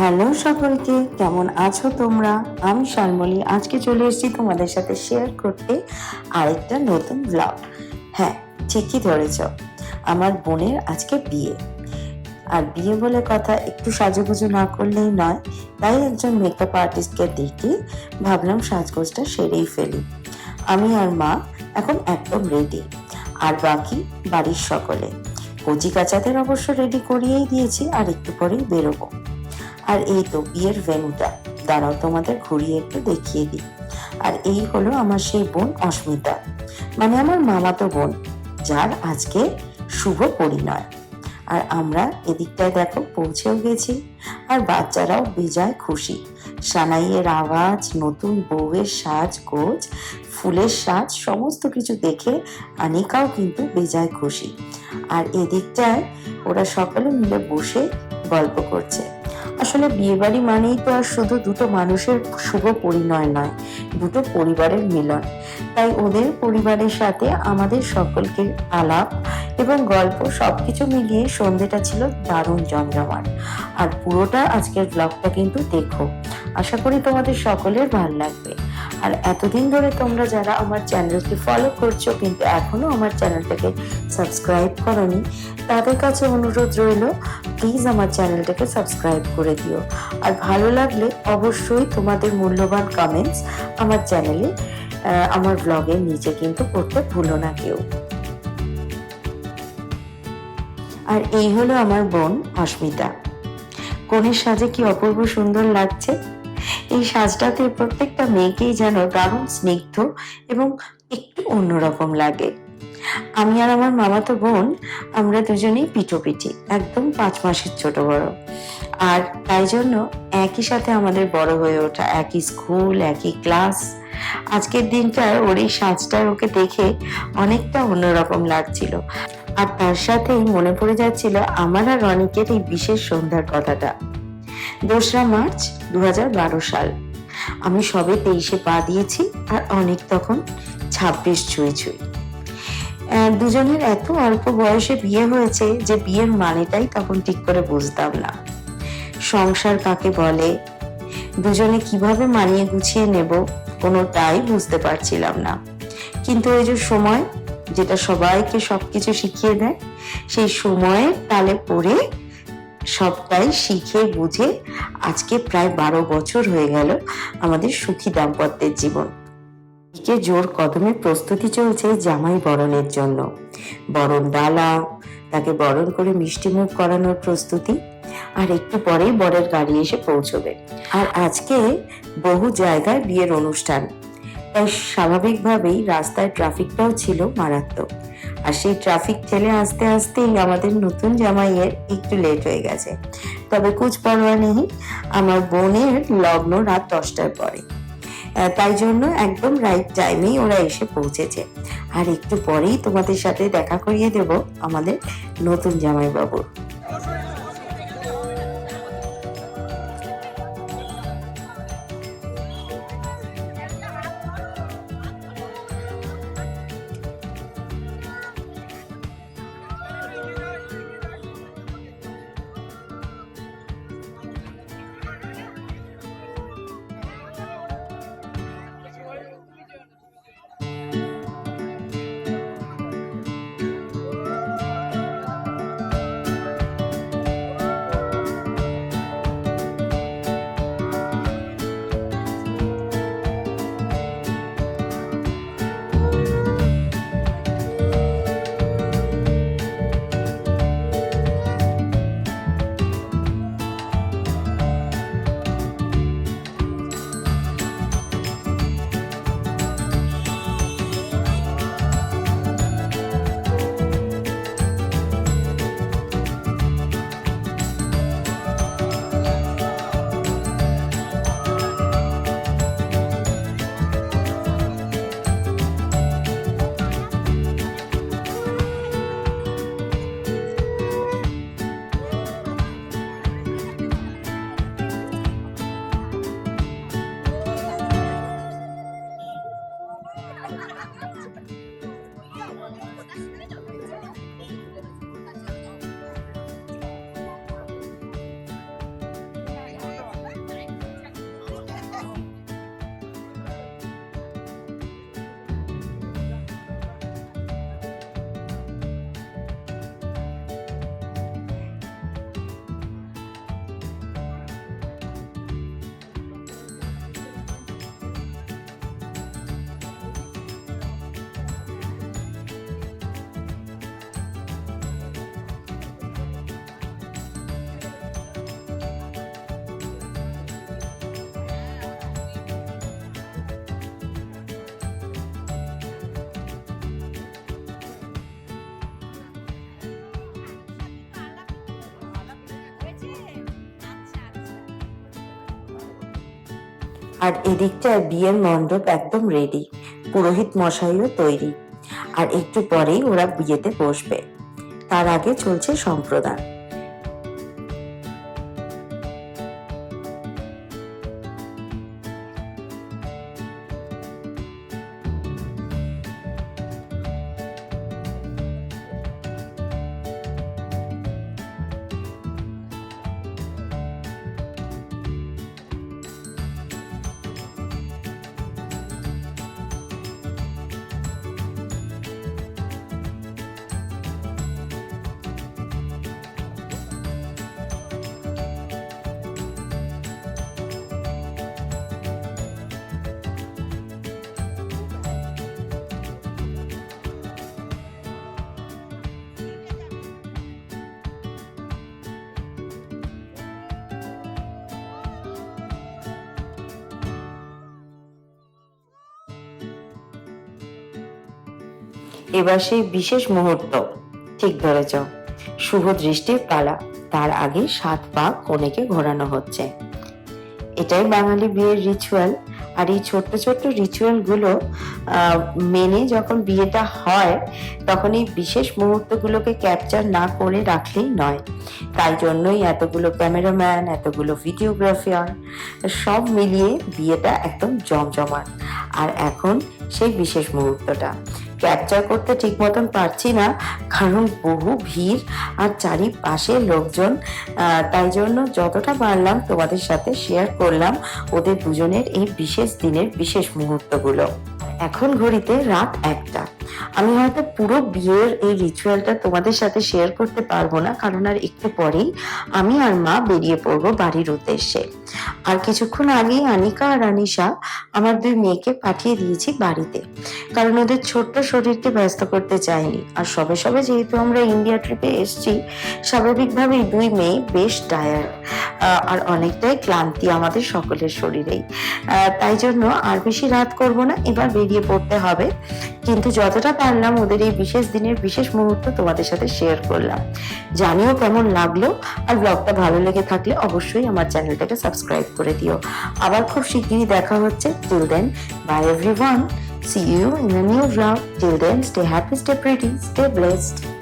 Hello সকলকে, কেমন আছো তোমরা? আমি শালমলি আজকে চলে এসেছি তোমাদের সাথে শেয়ার করতে আরেকটা নতুন ব্লগ হ্যাঁ ঠিকই ধরেছ। আমার বোনের আজকে বিয়ে। আর বিয়ে বলে কথা একটু সাজুগুজু না করলেই নয়। তাই একজন মেকআপ আর্টিস্টকে ডেকে ভাবলাম সাজগোজটা সেরেই ফেলি। আমি আর মা এখন একদম রেডি আর বাকি বাড়ির সকলে। কচি কাচাদের অবশ্য রেডি করিয়েই দিয়েছি, আর একটু পরেই বেরোবো। আর এই তো বিয়ের ভেনুটা। দাঁড়াও, তোমাদের ঘুরিয়ে একটু দেখিয়ে দিই। আর এই হলো আমার সেই বোন অস্মিতা। মানে আমার মামাতো বোন, যার আজকে শুভ পরিণয়। আর আমরা এদিকটায় দেখো, পৌঁছেও গেছি। আর বাচ্চারাও বেজায় খুশি। সানাইয়ের আওয়াজ, নতুন বউয়ের সাজ গোজ, ফুলের সাজ, সমস্ত কিছু দেখে আনিকাও কিন্তু বেজায় খুশি। আর এদিকটায় ওরা সকলে মিলে বসে গল্প করছে। আসলে বিয়েবাড়ি মানেই তো আর শুধু দুটো মানুষের শুভ পরিণয় নয়, দুটো পরিবারের মিলন। তাই ওদের পরিবারের সাথে আমাদের সকলকে আলাপ এবং গল্প সবকিছু মিলিয়ে সন্ধেটা ছিল দারুণ জমজমাট। আর পুরোটা আজকের ব্লগটা কিন্তু দেখো। আশা করি তোমাদের সকলের ভালো লাগবে। আর এতদিন ধরে তোমরা যারা আমার চ্যানেলকে ফলো করছ কিন্তু এখনও আমার চ্যানেলটাকে সাবস্ক্রাইব করনি, তাদের কাছে অনুরোধ রইল প্লিজ আমার চ্যানেলটাকে সাবস্ক্রাইব করে দিও। আর ভালো লাগলে অবশ্যই তোমাদের মূল্যবান কমেন্টস আমার চ্যানেলে আমার ব্লগের নিচে কিন্তু করতে ভুলো না কেউ। আর এই হলো আমার বোন অস্মিতা। কনের সাজে কি অপূর্ব সুন্দর লাগছে? এই সাজটাতে প্রত্যেকটা মেয়েকেই যেন দারুণ স্নিগ্ধ এবং একটু অন্যরকম লাগে। আমি আর আমার মামাতো বোন, আমরা দুজনেই পিঠোপিঠি, একদম পাঁচ মাসের ছোট বড়। আর তাই জন্য একই সাথে আমাদের বড় হয়ে ওঠা, একই স্কুল, একই ক্লাস। আজকের দিনটার ওর এই সাজটার ওকে দেখে অনেকটা অন্যরকম লাগছিল। আর তার সাথেই মনে পড়ে যাচ্ছিল আমার আর রনিকের এই বিশেষ সন্ধ্যার কথাটা। দোসরা মার্চ দু হাজার বারো সাল। আমি সবে তেইশে পা দিয়েছি আর অনেক তখন ছাব্বিশ ছুঁই ছুঁই। দুজনের এত অল্প বয়সে বিয়ে হয়েছে যে বিয়ের মানেটাই তখন ঠিক করে বুঝতাম না। সংসার কাকে বলে? দুজনে কীভাবে মানিয়ে গুছিয়ে নেব কোনোটাই বুঝতে পারছিলাম না। কিন্তু ওই যে সময়, যেটা সবাইকে সবকিছু শিখিয়ে দেয়, সেই সময়ের তালে পড়ে সবটাই শিখে বুঝে আজকে প্রায় বারো বছর হয়ে গেল আমাদের সুখী দাম্পত্যের জীবন। দিকে জোর কদমে প্রস্তুতি চলছে জামাই বরণের জন্য। বরণ ডালা, তাকে বরণ করে মিষ্টি মুখ করানোর প্রস্তুতি, আর একটু পরেই বরের গাড়ি এসে পৌঁছবে। আর আজকে বহু জায়গায় বিয়ের অনুষ্ঠান। তাই স্বাভাবিকভাবেই রাস্তায় ট্রাফিকটাও ছিল মারাত্মক। আর সেই ট্রাফিক ঠেলে আসতে আসতেই আমাদের নতুন জামাইয়ের একটু লেট হয়ে গেছে। তবে কুচ পরোয়া নেই, আমার বোনের লগ্ন রাত দশটার পরে। তাই জন্য একদম রাইট টাইমেই ওরা এসে পৌঁছেছে। আর একটু পরেই তোমাদের সাথে দেখা করিয়ে দেব আমাদের নতুন জামাইবাবুর। আর এদিকটায় বিয়ের মণ্ডপ একদম রেডি পুরোহিত মশাইও তৈরি। আর একটু পরেই ওরা বিয়েতে বসবে। তার আগে চলছে সম্প্রদান। এবার সেই বিশেষ মুহূর্ত। ঠিক ধরেছ। শুভ দৃষ্টির পালা। তার আগে সাত পা কনেকে ঘোরানো হচ্ছে। এটাই বাঙালি বিয়ের রিচুয়াল আর এই ছোট্ট ছোট্ট রিচুয়ালগুলো মেনে যখন বিয়েটা হয়, তখন এই বিশেষ মুহূর্তগুলোকে ক্যাপচার না করে রাখলেই নয়। তাই জন্যই এতগুলো ক্যামেরাম্যান এতগুলো ভিডিওগ্রাফিয়ার সব মিলিয়ে বিয়েটা একদম জমজমাট। আর এখন সেই বিশেষ মুহূর্তটা। ক্যাপচার করতে ঠিক মতন পারছি না, কারণ বহু ভিড় আর চারিপাশে লোকজন তাই জন্য যতটা পারলাম তোমাদের সাথে শেয়ার করলাম ওদের দুজনের এই বিশেষ দিনের বিশেষ মুহূর্তগুলো। এখন ঘড়িতে রাত একটা। আমি হয়তো পুরো বিয়ের এই রিচুয়ালটা তোমাদের সাথে শেয়ার করতে পারব না, কারণ আর একটু পরেই আমি আর মা বেরিয়ে পড়ব বাড়ির উদ্দেশ্যে। আর কিছুক্ষণ আগেই আনিকা আর আনিশা আমার দুই মেয়েকে পাঠিয়ে দিয়েছি বাড়িতে। কারণ ওদের ছোট্ট শরীরকে ব্যস্ত করতে চাইনি। আর সবে সবে যেহেতু আমরা ইন্ডিয়া ট্রিপে এসেছি, স্বাভাবিকভাবেই দুই মেয়ে বেশ টায়ার্ড আর অনেকটাই ক্লান্তি আমাদের সকলের শরীরেই। তাই জন্য আর বেশি রাত করব না, এবার বেরিয়ে পড়তে হবে। কিন্তু যতটা পারলাম ওদের এই বিশেষ দিনের বিশেষ মুহূর্ত তোমাদের সাথে শেয়ার করলাম। জানিও কেমন লাগল আর ব্লগটা ভালো লেগে থাকলে অবশ্যই আমার চ্যানেলটাকে সাবস্ক্রাইব করে দিও। আবার খুব শিগগিরই দেখা হচ্ছে। Till then bye everyone see you in new blog till then stay happy stay pretty stay blessed.